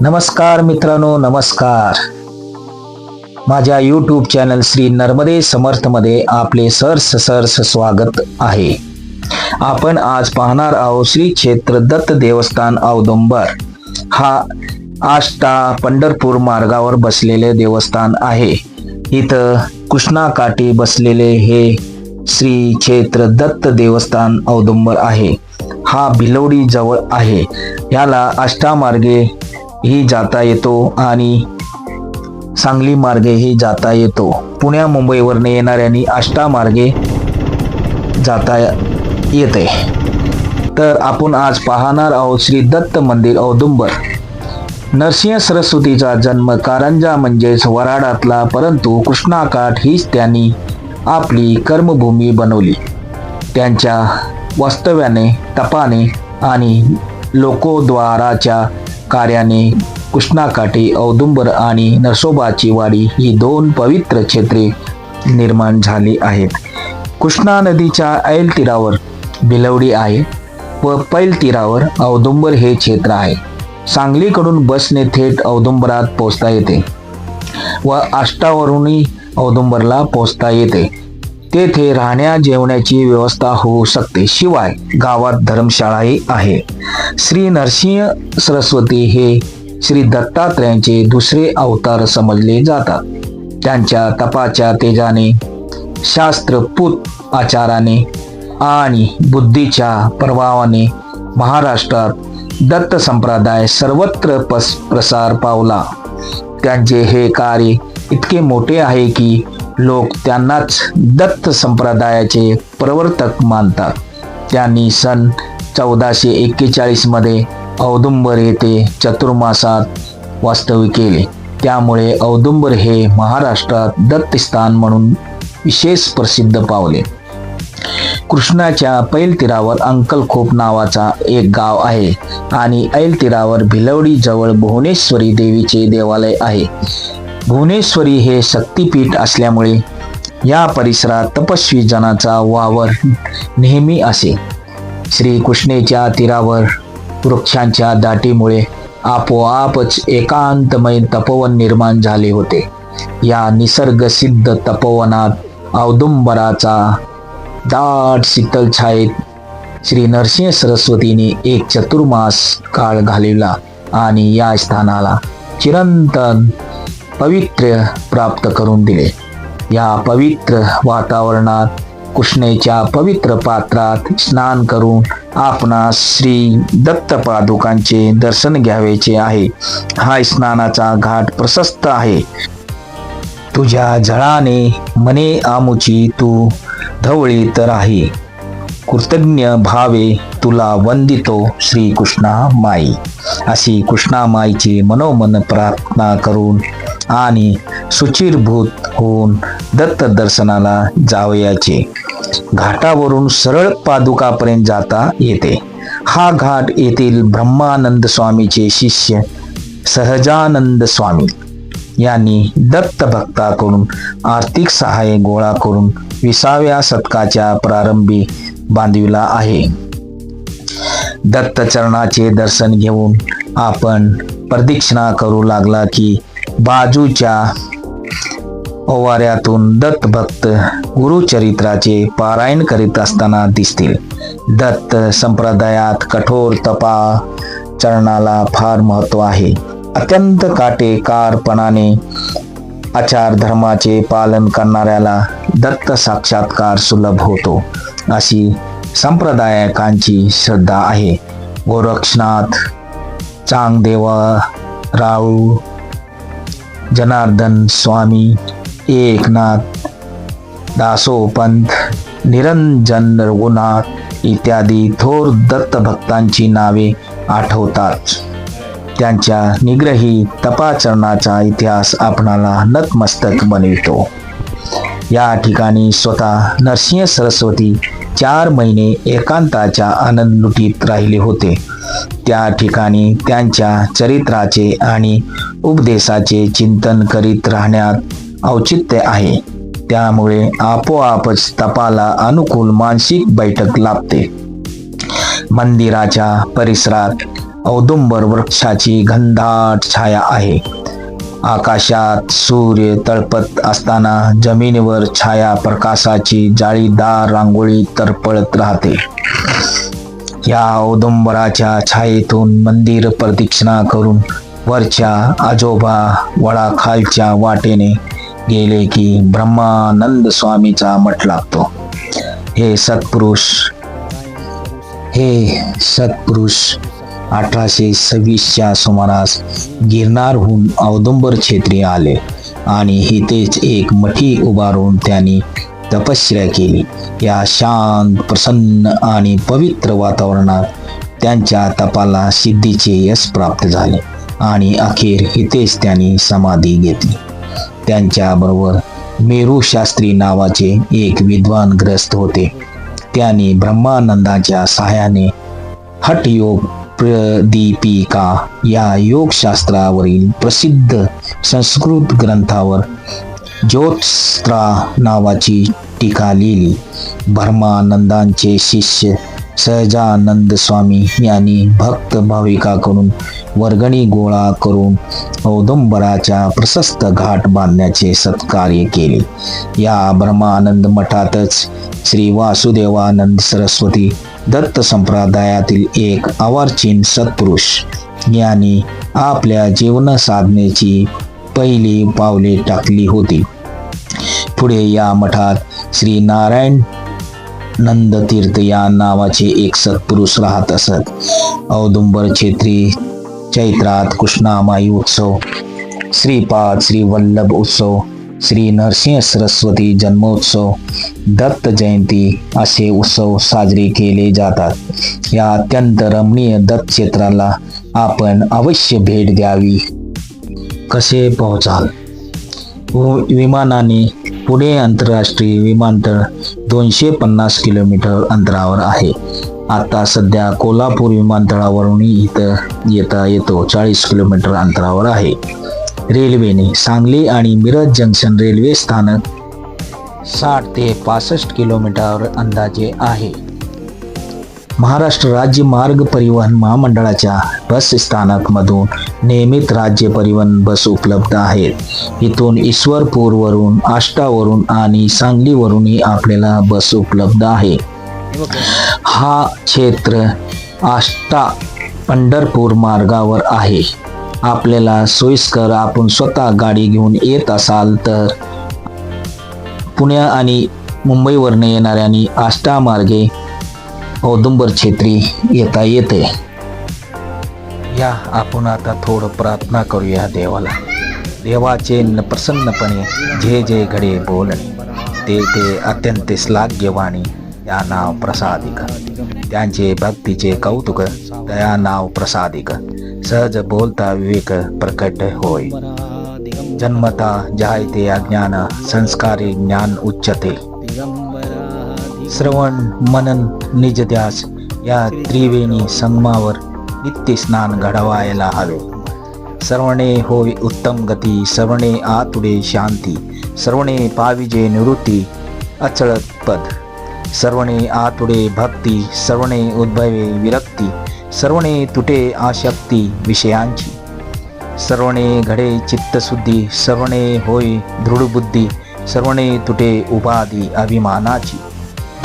नमस्कार मित्रांनो नमस्कार. माझ्या यूट्यूब चॅनल श्री नर्मदे समर्थमध्ये आपले सरस सरस स्वागत आहे. आपण आज पाहणार आहोत श्री क्षेत्र दत्त देवस्थान औदुंबर. हा आष्टा पंढरपूर मार्गावर बसलेले देवस्थान आहे. इथं कृष्णाकाठी बसलेले हे श्री क्षेत्र दत्त देवस्थान औदुंबर आहे. हा भिलवडी जवळ आहे. याला अष्टामार्गे ही जाता येतो आणि सांगली मार्गेही जाता येतो. पुण्या मुंबईवरने येणाऱ्यांनी अष्टामार्गे जाता येते. तर आपण आज पाहणार आहोत श्री दत्त मंदिर औदुंबर. नरसिंह सरस्वतीचा जन्म कारंजा म्हणजेच वराडातला परंतु कृष्णाकाठ हीच त्यांनी आपली कर्मभूमी बनवली. त्यांच्या वास्तव्याने तपाने आणि लोकोद्वाराच्या कार्याने कृष्णाकाठी औदुंबर आणि नरसोबाची वाडी ही दोन पवित्र क्षेत्रे निर्माण झाली आहेत. कृष्णा नदीच्या ऐल तीरावर भिलवडी आहे व पैल तीरावर औदुंबर हे क्षेत्र आहे. सांगलीकडून बसने थेट औदुंबरात पोहोचता येते व आष्टावरूनही औदुंबरला पोहोचता येते. तेथे राहण्या जेवण्याची व्यवस्था होऊ शकते. शिवाय गावात धर्मशाळाही आहे. श्री नरसिंह सरस्वती हे श्री दत्तात्रयांचे दुसरे अवतार समजले जातात. त्यांच्या तपाच्या तेजाने शास्त्रपूत आचाराने आणि बुद्धीच्या प्रभावाने महाराष्ट्रात दत्त संप्रदाय सर्वत्र पस प्रसार पावला. त्यांचे हे कार्य इतके मोठे आहे की लोक त्यांनाच दत्त संप्रदायाचे प्रवर्तक मानतात. त्यांनी सन चौदाशे एक्केचाळीसमध्ये औदुंबर येथे चतुर्मासात वास्तव्य केले. त्यामुळे औदुंबर हे महाराष्ट्रात दत्तस्थान म्हणून विशेष प्रसिद्ध पावले. कृष्णाच्या पैल तीरावर अंकलखोप नावाचा एक गाव आहे आणि ऐल तीरावर भिलवडी जवळ भुवनेश्वरी देवीचे देवालय आहे. भुवनेश्वरी हे शक्तीपीठ असल्यामुळे या परिसरात तपस्वी जनाचा वावर नेहमी असे. श्रीकृष्णेच्या तीरावर वृक्षांच्या दाटीमुळे आपोआपच एकांतमय तपोवन निर्माण झाले होते. या निसर्गसिद्ध तपोवनात औदुंबराचा दाट शीतल छायेत श्री नरसिंह सरस्वतीने एक चतुर्मास काळ घालवला आणि या स्थानाला चिरंतन पवित्र प्राप्त करून दिले. या पवित्र वातावरणात कृष्णेच्या पवित्र पात्रात स्नान करून आपणास श्री दत्त पादुकांचे दर्शन घ्यावेचे आहे. हा स्नानाचा घाट प्रशस्त आहे. तुझ्या जळाने मने आमुची तू धवळीत राही. कृतज्ञ भावे तुला वंदितो श्री कृष्णा माई. अशी कृष्णा माईची मनोमन प्रार्थना करून आणि सुचिरभूत होऊन दत्त दर्शनाला जावयाचे. घाटावरून सरळ पादुकापर्यंत जाता येते. हा घाट येथील ब्रह्मानंद स्वामीचे शिष्य सहजानंद स्वामी. यांनी दत्त भक्ताकडून आर्थिक सहाय्य गोळा करून विसाव्या शतकाच्या प्रारंभी बांधविला आहे. दत्त चरणाचे दर्शन घेऊन आपण प्रदक्षिणा करू लागला की बाजूच्या ओवाऱ्यातून दत्त भक्त गुरुचरित्राचे पारायण करीत असताना दिसतील. दत्त संप्रदायात कठोर तपा चरणाला फार महत्त्व आहे. अत्यंत काटेकारपणाने आचार धर्माचे पालन करणाऱ्याला दत्त साक्षात्कार सुलभ होतो. अशी संप्रदायकांची श्रद्धा आहे. गोरक्षनाथ चांगदेवा राऊ जनार्दन स्वामी एकनाथ दासोपंत निरंजन रघुनाथ इत्यादी थोर दत्तभक्तांची नावे आठवतात. त्यांच्या निग्रही तपाचरणाचा इतिहास आपणाला नतमस्तक बनवितो. या ठिकाणी स्वतः नरसिंह सरस्वती चार महिने एकांताच्या आनंद लुटीत राहिले होते. त्या ठिकाणी त्यांच्या चरित्राचे आणि उपदेशाचे चिंतन करीत राहण्यात औचित्य आहे. त्यामुळे आपोआपच तपाला अनुकूल मानसिक बैठक लाभते. मंदिराच्या परिसरात औदुंबर वृक्षाची घनदाट छाया आहे. आकाशात सूर्य तळपत असताना जमिनीवर छाया प्रकाशाची जाळीदार रांगोळी तरपळत राहते. या औदुंबराच्या छायेतून मंदिर प्रदक्षिणा करून वरच्या आजोबा वळाखालच्या वाटेने गेले की ब्रह्मानंद स्वामीचा मठ लागतो. हे सत्पुरुष हे सत्पुरुष अठराशे सव्वीसच्या सुमारास गिरनारहून औदुंबर क्षेत्री आले आणि इथेच एक मठी उभारून त्यांनी तपश्चर्या केली. या शांत प्रसन्न आणि पवित्र वातावरणात त्यांच्या तपाला सिद्धीचे यश प्राप्त झाले आणि अखेर इथेच त्यांनी समाधी घेतली. त्यांच्याबरोबर मेरू शास्त्री नावाचे एक विद्वान ग्रस्त होते. त्याने ब्रह्मानंदाच्या सहाय्याने हठयोग प्रदीपिका या योगशास्त्रावरील प्रसिद्ध संस्कृत ग्रंथावर ज्योत्स्त्रा नावाची टीका लिहिली. भर्मानंदांचे शिष्य सहजानंद स्वामी यांनी भक्त भाविकाकडून वर्गणी गोळा करून औदुंबराच्या प्रशस्त घाट बांधण्याचे सत्कार्य केले. या ब्रह्मानंद मठातच श्री वासुदेवानंद सरस्वती दत्त संप्रदायातील एक अवार्चीन सत्पुरुष यांनी आपल्या जीवन साधनेची पहिली पावले टाकली होती. पुढे या मठात श्री नारायण नंदतीर्थ या नावाचे एक सत्पुरुष राहत असत. औदुंबर छेत्री चैत्रात कृष्णामाई उत्सव श्रीपाद श्री वल्लभ उत्सव श्री नरसिंह सरस्वती जन्मोत्सव दत्त जयंती असे उत्सव साजरे केले जातात. या अत्यंत रमणीय दत्त क्षेत्राला आपण अवश्य भेट द्यावी. कसे पोहोचाल? विमानाने पुणे आंतरराष्ट्रीय विमानतळ दोनशे पन्नास किलोमीटर अंतरावर आहे. आता सध्या कोल्हापूर विमानतळावरून इथं येता येतो चाळीस किलोमीटर अंतरावर आहे. रेल्वेने सांगली आणि मिरज जंक्शन रेल्वे स्थानक साठ ते पासष्ट किलोमीटरवर अंदाजे आहे. महाराष्ट्र राज्य मार्ग परिवहन महामंडळाच्या बस स्थानकमधून नियमित राज्य परिवहन बस उपलब्ध आहेत. इथून ईश्वरपूरवरून आष्टावरून आणि सांगलीवरूनही आपल्याला बस उपलब्ध आहे. हा क्षेत्र आष्टा पंढरपूर मार्गावर आहे. आपल्याला सोयीस्कर आपण स्वतः गाडी घेऊन येत असाल तर पुण्या आणि मुंबईवरनं येणाऱ्यांनी आष्टा मार्गे औदुंबर छेत्री येता येते. या आपण आता थोडं प्रार्थना करूया देवाला. देवाचे न प्रसन्नपणे जे जे घडे बोलणे ते ते अत्यंत श्लाघ्यवाणी या नाव प्रसादिक. त्यांचे भक्तीचे कौतुक दया नाव प्रसादिक. सहज बोलता विवेक प्रकट होय. जन्मता जायते अज्ञान संस्कारी ज्ञान उच्चते. श्रवण मनन निजद्यास या त्रिवेणी संगमावर नित्य स्नान घडवायला हवे. सर्वणे होय उत्तम गती सर्वणे आतुडे शांती सर्वणे पाविजे निवृत्ती अचळत पद. सर्वणे आतुडे भक्ती सर्वणे उद्भवे विरक्ती सर्वणे तुटे आशक्ती विषयांची. सर्वणे घडे चित्तशुद्धी सर्वणे होय दृढबुद्धी सर्वणे तुटे उपाधी अभिमानाची.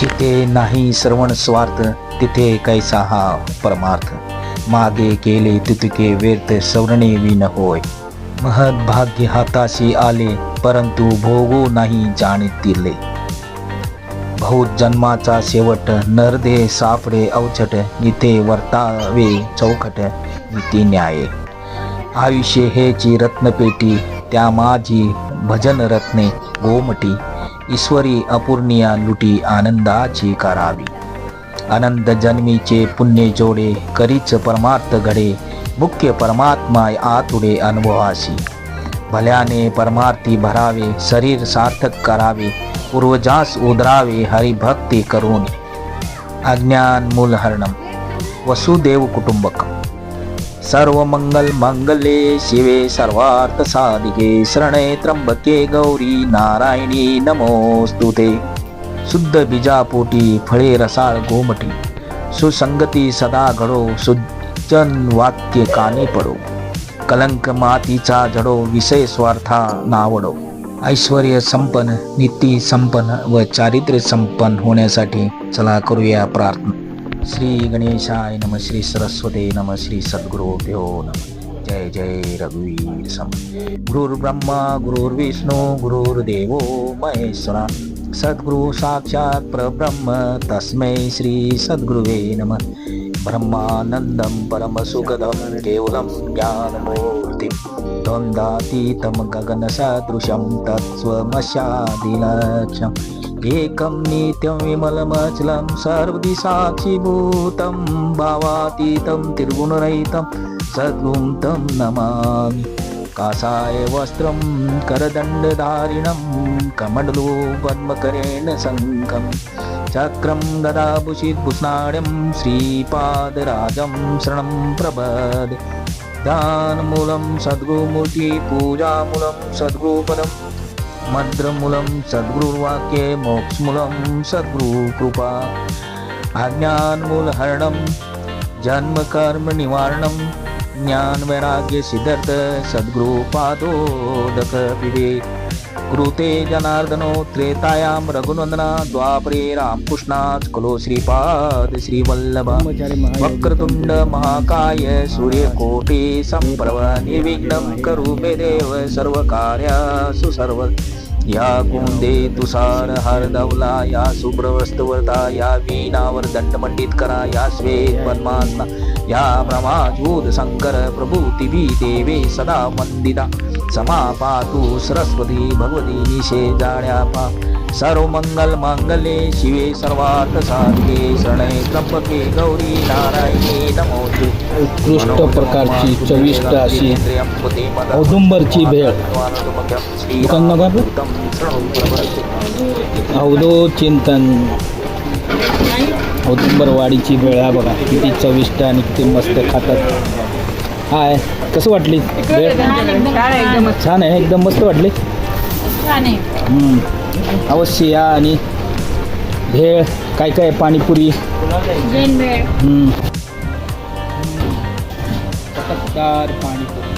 जिथे नाही श्रवण स्वार्थ तिथे कैसा हा परमार्थ. मागे केले तितके व्यर्थ सवर्णे विन होय. महद भाग्य हाताशी आले परंतु भोगू नाही जाणीतिले. बहुत जन्माचा शेवट नरदे सापडे अवचट इथे वर्तावे चौकट नीती न्याय. आयुष्य हेची रत्नपेटी त्या माझी भजन रत्ने गोमटी. ईश्वरी अपूर्णिया लुटी आनंदाची करावी. आनंद जन्मीचे पुण्य जोडे करीच परमार्थ घडे मुख्य परमात्मा आतुडे अनुभवासी. भल्याने परमार्थी भरावे शरीर सार्थक करावे पूर्वजास उदरावे हरिभक्ती करून अज्ञान मूलहरणम वसुदेव कुटुंबकम. सर्व मंगल मंगले शिवे सर्वार्थ साधिके शरणे त्र्यंबके गौरी नारायणी नमोस्तुते शुद्ध बीजापोटी फळे रसाळ गोमटी सुसंगती सदा घडो सुजन वाक्य कानी पडो। कलंक मातीचा जडो विषय स्वार्था नावडो। ऐश्वर संपन्न नीती संपन्न व चारित्र्य संपन्न होण्यासाठी चला करूया प्रार्थना। श्री गणेशाय नम श्री सरस्वते नम श्री सद्गुरुभ्यो नम। जय जय रघुवीर सम। गुरुर्ब्रह्मा गुरुर्विष्णू गुरुर्देवो महेश्वरा। सद्गुरु साक्षात परब्रह्म तस्मै श्री सद्गुरुवे नमः। ब्रह्मानन्दं परमसुखदं केवलं ज्ञानमूर्तिं। द्वन्द्वातीतं गगनसदृशं तत्स्वमस्यादिलक्ष्यम् ఏకం నిత్యం విమలమచలం సర్వదిశాక్షిభూతం భావాతీతం తిరుగుణరహితం సద్గుం తం నమామి కాసాయ వస్త్రం కరదండధారిణం కమడలో పద్మకరేణ శంఖం చక్రం గదాభుషిద్భుస్నాడ్యం శ్రీపాదరాజం శరణం ప్రభద్ దానమూలం సద్గుమూర్తి పూజామూలం సద్గుపరం मद्रमूलं मन्त्रमूलं सद्गुरुवाक्ये मोक्षमूलं सद्गुरुकृपा। अज्ञानमूलहरणं जन्मकर्मनिवारणं ज्ञानवैराग्यसिद्धर्थ सद्गुरुपादोदक कृते जनार्दनो त्रेतायां रघुनन्दना द्वापरे रामकृष्णात् कुलो श्रीपाद श्रीवल्लभ। वक्रतुण्ड महाकाय सूर्यकोटि सम्प्रभ निर्विघ्नं करू मे देव सर्वकार्यासु सर्व। या कुंदे तुषार हरदवला या सुप्रवस्तवर्ता या वीणावर दंडमंडित करा या श्वेत पद्मासना या ब्रह्माजूत शंकर प्रभूतिभी देवे सदा वंदिता समापातु सरस्वती भगवती निशे जाड्यापा सर्व मंगल मांगल्ये शिवे सर्वार्थ साधिके शरणे त्र्यंबके गौरी नारायणी नमोस्तु उत्कृष्ट प्रकारची चविष्ट अशी औदुंबरची भेळ? अवधो चिंतन. औदुंबरवाडीची भेळ हा बघा किती चविष्ट आणि किती मस्त खातात. हाय कसं वाटली? छान आहे. एकदम मस्त. वाटली? हम्म. अवश्य या आणि भेळ काय काय आहे? पाणीपुरी? हम्म. चटकदार पाणीपुरी.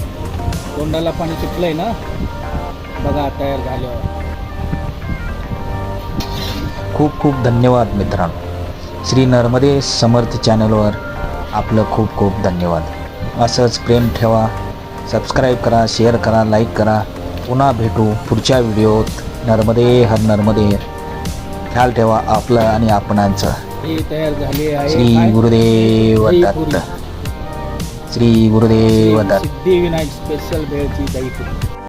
तोंडाला पाणी सुटलंय ना? बघा तयार झाल्यावर. खूप खूप धन्यवाद मित्रांनो. श्री नर्मदे समर्थ चॅनलवर आपलं खूप खूप धन्यवाद. असंच प्रेम ठेवा सबस्क्राईब करा शेअर करा लाईक करा. पुन्हा भेटू पुढच्या व्हिडिओत नर्मदे हर नर्मदे. ख्याल ठेवा आपलं आणि आपणांचं. श्री गुरुदेव दत्त. श्री गुरुदेव दत्त. सिद्धिविनायक स्पेशल